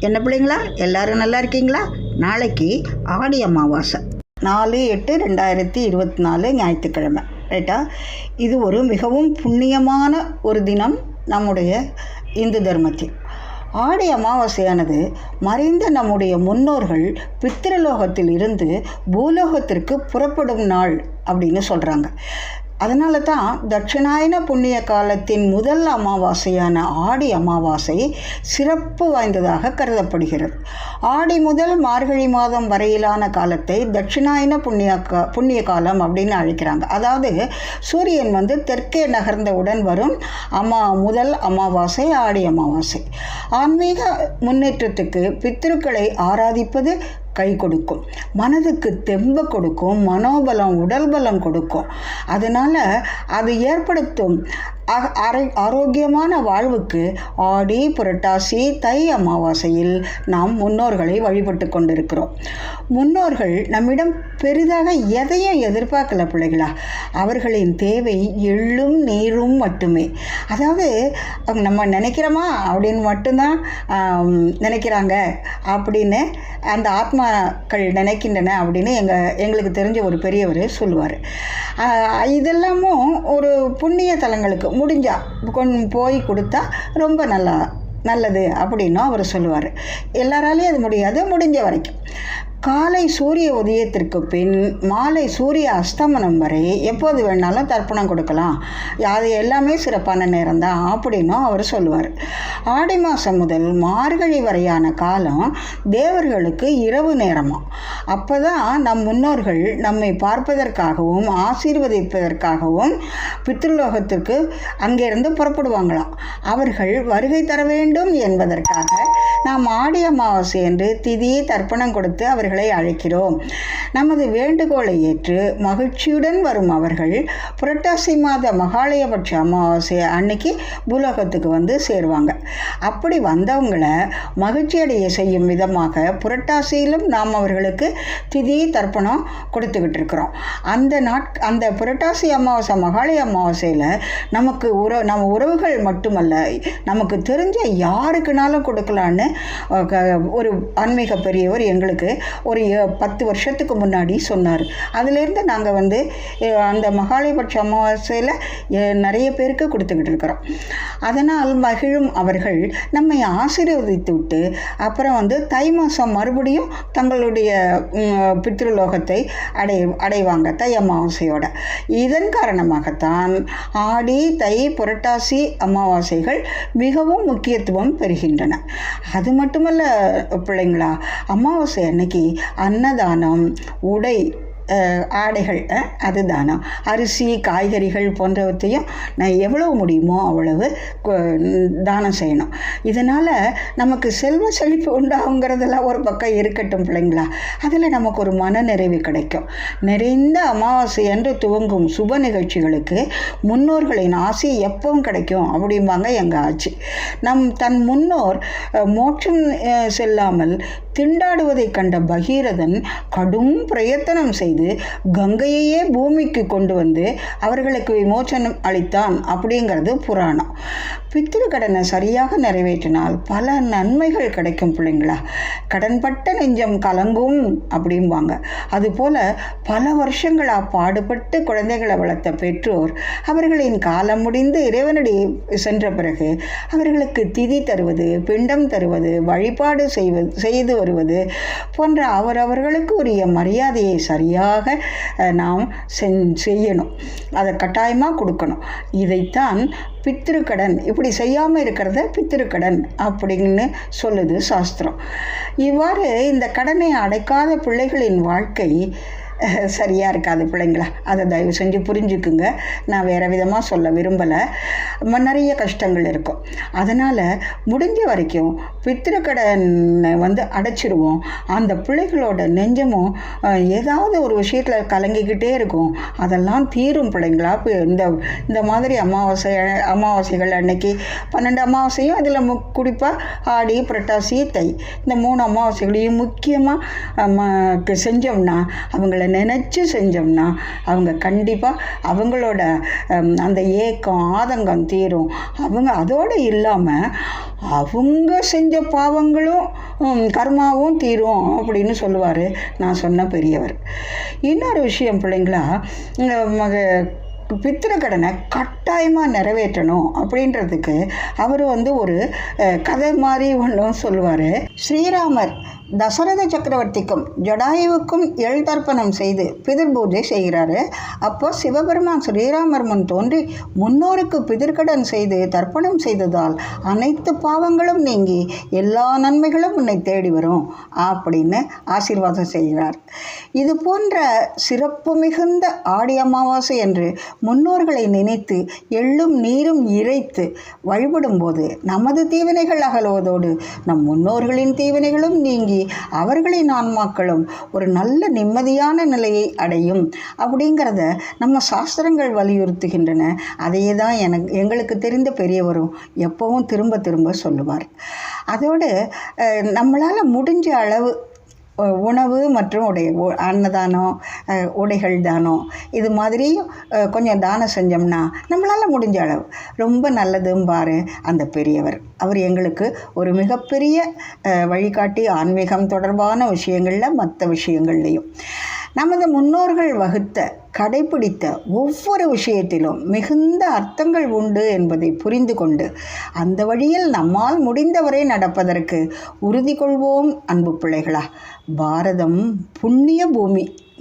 என்ன பிள்ளைங்களா? எல்லாரும் நல்லா இருக்கீங்களா? நாளைக்கு ஆடி அமாவாசை. நாலு எட்டு ரெண்டாயிரத்தி இருபத்தி நாலு ஞாயிற்றுக்கிழமை ரைட்டா இது ஒரு மிகவும் புண்ணியமான ஒரு தினம் நம்முடைய இந்து தர்மத்தில். ஆடி அமாவாசையானது மறைந்த நம்முடைய முன்னோர்கள் பித்திரலோகத்தில் இருந்து பூலோகத்திற்கு புறப்படும் நாள் அப்படின்னு சொல்கிறாங்க அதனால தான் தட்சிணாயன புண்ணிய காலத்தின் முதல் அமாவாசையான ஆடி அமாவாசை சிறப்பு வாய்ந்ததாக கருதப்படுகிறது. ஆடி முதல் மார்கழி மாதம் வரையிலான காலத்தை தட்சிணாயன புண்ணிய கா புண்ணிய காலம் அப்படின்னு அழைக்கிறாங்க. அதாவது சூரியன் வந்து தெற்கே நகர்ந்தவுடன் வரும் அமா முதல் அமாவாசை ஆடி அமாவாசை. ஆன்மீக முன்னேற்றத்துக்கு பித்திருக்களை ஆராதிப்பது கை கொடுக்கும். மனதுக்கு தெம்ப கொடுக்கும். மனோபலம் உடல் பலம் கொடுக்கும். அதனால் அது ஏற்படுத்தும். அரை ஆரோக்கியமான வாழ்வுக்கு ஆடி புரட்டாசி தை அமாவாசையில் நாம் முன்னோர்களை வழிபட்டு கொண்டிருக்கிறோம். முன்னோர்கள் நம்மிடம் பெரிதாக எதையும் எதிர்பார்க்கல பிள்ளைகளா? அவர்களின் தேவை எள்ளும் நீரும் மட்டுமே. அதாவது அவங்க நம்ம நினைக்கிறோமா? அப்படின்னு மட்டும்தான் நினைக்கிறாங்க. அப்படின்னு அந்த ஆத்மாக்கள் நினைக்கின்றன அப்படின்னு எங்கள் எங்களுக்கு தெரிஞ்ச ஒரு பெரியவர் சொல்லுவார். இதெல்லாமும் ஒரு புண்ணிய தலங்களுக்கு முடிஞ்சா கொண்டு போய் கொடுத்தா ரொம்ப நல்லா நல்லது அப்படின்னும் அவர் சொல்லுவார். எல்லாராலையும் அது முடியாது முடிஞ்ச வரைக்கும். காலை சூரிய உதயத்திற்கு பின் மாலை சூரிய அஸ்தமனம் வரை எப்போது வேணாலும் தர்ப்பணம் கொடுக்கலாம். அது எல்லாமே சிறப்பான நேரம் தான் அப்படின்னும் அவர் சொல்லுவார். ஆடி மாதம் முதல் மார்கழி வரையான காலம் தேவர்களுக்கு இரவு நேரமாக அப்போ தான் நம் முன்னோர்கள் நம்மை பார்ப்பதற்காகவும் ஆசீர்வதிப்பதற்காகவும் பித்ருலோகத்திற்கு அங்கேருந்து புறப்படுவாங்களாம். அவர்கள் வருகை தர வேண்டும் என்பதற்காக நாம் ஆடி அமாவாசை என்று திதி தர்ப்பணம் கொடுத்து அவர்களை அழைக்கிறோம். நமது வேண்டுகோளை ஏற்று மகிழ்ச்சியுடன் வரும் அவர்கள் புரட்டாசி மாத மகாலயபட்ச அமாவாசை அன்னைக்கு பூலோகத்துக்கு வந்து சேருவாங்க. அப்படி வந்தவங்களை மகிழ்ச்சியடைய செய்யும் விதமாக புரட்டாசியிலும் நாம் அவர்களுக்கு திதி தர்ப்பணம் கொடுத்துக்கிட்டு இருக்கிறோம். அந்த நாட் அந்த புரட்டாசி அமாவாசை மகாலய அமாவாசையில் நமக்கு உற நம்ம உறவுகள் மட்டுமல்ல நமக்கு தெரிஞ்ச யாருக்குனாலும் கொடுக்கலான்னு க- ஒரு ஆன்மீக பெரியவர் எங்களுக்கு ஒரு பத்து வருஷத்துக்கு முன்னாடி சொன்னார். அதுலேருந்து நாங்கள் வந்து அந்த மகாலயபட்ச அமாவாசையில் நிறைய பேருக்கு கொடுத்துக்கிட்டு இருக்கிறோம். அதனால் மகிழும் அவர்கள் நம்மை ஆசீர்வதித்து விட்டு அப்புறம் வந்து தை மாதம் மறுபடியும் தங்களுடைய பித்ருலோகத்தை அடை அடைவாங்க தை அமாவாசையோட. இதன் காரணமாகத்தான் ஆடி தை புரட்டாசி அமாவாசைகள் மிகவும் முக்கியத்துவம் பெறுகின்றன. அது மட்டுமல்ல பிள்ளைங்களா அமாவாசை அன்னைக்கு அன்னதானம் உடை ஆடைகள் அது தானம் அரிசி காய்கறிகள் போன்றவற்றையும் நான் எவ்வளவு முடியுமோ அவ்வளவு தானம் செய்யணும். இதனால் நமக்கு செல்வ செழிப்பு உண்டாகுங்கிறதெல்லாம் ஒரு பக்கம் இருக்கட்டும் பிள்ளைங்களா. அதில் நமக்கு ஒரு மன நிறைவு கிடைக்கும். நிறைந்த அமாவாசை என்று துவங்கும் சுப நிகழ்ச்சிகளுக்கு முன்னோர்களின் ஆசை எப்பவும் கிடைக்கும் அப்படிம்பாங்க எங்கள் ஆட்சி நம் தன் முன்னோர் மோட்சம் செல்லாமல் திண்டாடுவதைக் கண்ட பகீரதன் கடும் பிரயத்தனம் செய்து கங்கையையே பூமிக்கு கொண்டு வந்து அவர்களுக்கு விமோச்சனம் அளித்தான் அப்படிங்கிறது புராணம். பித்திரு கடனை சரியாக நிறைவேற்றினால் பல நன்மைகள் கிடைக்கும் பிள்ளைங்களா. கடன்பட்ட நெஞ்சம் கலங்கும் அப்படிம்பாங்க. அதுபோல் பல வருஷங்களாக பாடுபட்டு குழந்தைகளை வளர்த்த பெற்றோர் அவர்களின் காலம் முடிந்து இறைவனடி சென்ற பிறகு அவர்களுக்கு திதி தருவது பிண்டம் தருவது வழிபாடு செய்வது செய்து வருவது போன்ற அவரவர்களுக்கு உரிய மரியாதையை சரியாக அழகாக நாம் செய்யணும். அதை கட்டாயமாக கொடுக்கணும். இதைத்தான் பித்திருக்கடன் இப்படி செய்யாமல் இருக்கிறத பித்திருக்கடன் அப்படின்னு சொல்லுது சாஸ்திரம். இவ்வாறு இந்த கடனை அடைக்காத பிள்ளைகளின் வாழ்க்கை சரியாக இருக்காது பிள்ளைங்களா? அதை தயவு செஞ்சு புரிஞ்சுக்குங்க. நான் வேறு விதமாக சொல்ல விரும்பலை. நிறைய கஷ்டங்கள் இருக்கும். அதனால் முடிஞ்ச வரைக்கும் பித்திருக்கடனை வந்து அடைச்சிருவோம். அந்த பிள்ளைகளோட நெஞ்சமும் ஏதாவது ஒரு விஷயத்தில் கலங்கிக்கிட்டே இருக்கும். அதெல்லாம் தீரும் பிள்ளைங்களா? இப்போ இந்த இந்த மாதிரி அமாவாசை அமாவாசைகள் அன்னைக்கு பன்னெண்டு அமாவாசையும் அதில் மு குறிப்பாக ஆடி புரட்டாசி தை. இந்த மூணு அமாவாசைகளையும் முக்கியமாக செஞ்சோம்னா அவங்கள அதை நினச்சி செஞ்சோம்னா அவங்க கண்டிப்பாக அவங்களோட அந்த ஏக்கம் ஆதங்கம் தீரும். அவங்க அதோடு இல்லாமல் அவங்க செஞ்ச பாவங்களும் கர்மாவும் தீரும் அப்படின்னு சொல்லுவார் நான் சொன்ன பெரியவர். இன்னொரு விஷயம் பிள்ளைங்களா மக- பித்திருக்கடனை கட்டாயமாக நிறைவேற்றணும் அப்படின்றதுக்கு அவர் வந்து ஒரு கதை மாதிரி ஒன்றும் சொல்லுவார். ஸ்ரீராமர் தசரத சக்கரவர்த்திக்கும் ஜடாயுவுக்கும் எள் தர்ப்பணம் செய்து பிதிர் பூஜை செய்கிறாரு. அப்போ சிவபெருமான் ஸ்ரீராமர் முன் தோன்றி முன்னோருக்கு பிதிர்கடன் செய்து தர்ப்பணம் செய்ததால் அனைத்து பாவங்களும் நீங்கி எல்லா நன்மைகளும் உன்னை தேடி வரும் அப்படின்னு ஆசீர்வாதம் செய்கிறார். இது போன்ற சிறப்பு மிகுந்த ஆடி அமாவாசை என்று முன்னோர்களை நினைத்து எள்ளும் நீரும் இறைத்து வழிபடும்போது நமது தீவினைகள் அகலுவதோடு நம் முன்னோர்களின் தீவினைகளும் நீங்கி அவர்களின் ஆன்மாக்களும் ஒரு நல்ல நிம்மதியான நிலையை அடையும். அப்படிங்கிறத நம்ம சாஸ்திரங்கள் வலியுறுத்துகின்றன. அதையே தான் எனக்கு எங்களுக்கு தெரிந்த பெரியவரும் எப்பவும் திரும்ப திரும்ப சொல்லுவார். அதோடு நம்மளால் முடிஞ்ச அளவு உணவு மற்றும் உடை அன்னதானம் உடைகள் தானம். இது மாதிரி கொஞ்சம் தானம் செஞ்சோம்னா நம்மளால் முடிஞ்ச அளவு. ரொம்ப நல்லதும்பார் அந்த பெரியவர். அவர் எங்களுக்கு ஒரு மிகப்பெரிய வழிகாட்டி ஆன்மீகம் தொடர்பான விஷயங்களில் மற்ற விஷயங்கள்லையும். நமது முன்னோர்கள் வகுத்த கடைபிடித்த ஒவ்வொரு விஷயத்திலும் மிகுந்த அர்த்தங்கள் உண்டு என்பதை புரிந்து கொண்டு அந்த வழியில் நம்மால் முடிந்தவரை நடப்பதற்கு உறுதி கொள்வோம் அன்பு பிள்ளைகளா. பாரதம் புண்ணிய பூமி.